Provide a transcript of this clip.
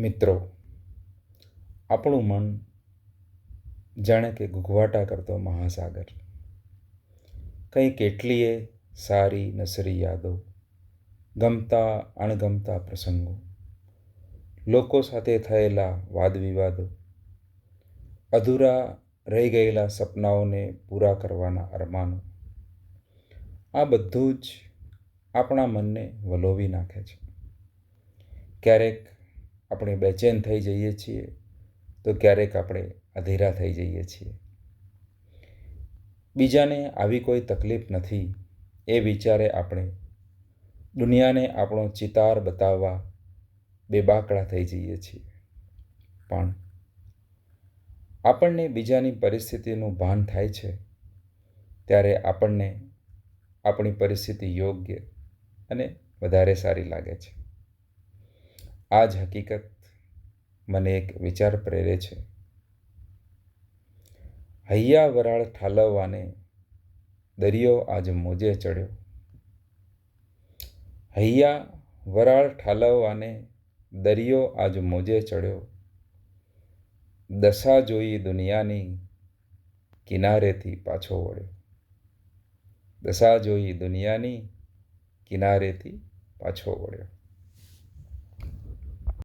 મિત્રો, આપણું મન જાણે કે ઘૂઘવાટા કરતો મહાસાગર. કંઈ કેટલીય સારી નસરી યાદો, ગમતા અણગમતા પ્રસંગો, લોકો સાથે થયેલા વાદવિવાદો, અધૂરા રહી ગયેલા સપનાઓને પૂરા કરવાના અરમાનો, આ બધું જ આપણા મનને વલોવી નાખે છે. ક્યારેક આપણે બેચેન થઈ જઈએ છીએ, તો ક્યારેક આપણે અધીરા થઈ જઈએ છીએ. બીજાને આવી કોઈ તકલીફ નથી, એ વિચારે આપણે. દુનિયાને આપણો ચિતાર બતાવવા બેબાકડા થઈ જઈએ છીએ. પણ આપણને બીજાની પરિસ્થિતિનું ભાન થાય છે, ત્યારે આપણને આપણી પરિસ્થિતિ યોગ્ય અને વધારે સારી લાગે છે. આ જ હકીકત મને એક વિચાર પ્રેરે છે. હૈયા વરાળ ઠાલવવાને દરિયો આજ મોજે ચડ્યો. હૈયા વરાળ ઠાલવવાને દરિયો આજ મોજે ચડ્યો. દશા જોઈ દુનિયાની કિનારેથી પાછો વળ્યો. દશા જોઈ દુનિયાની કિનારેથી પાછો વળ્યો.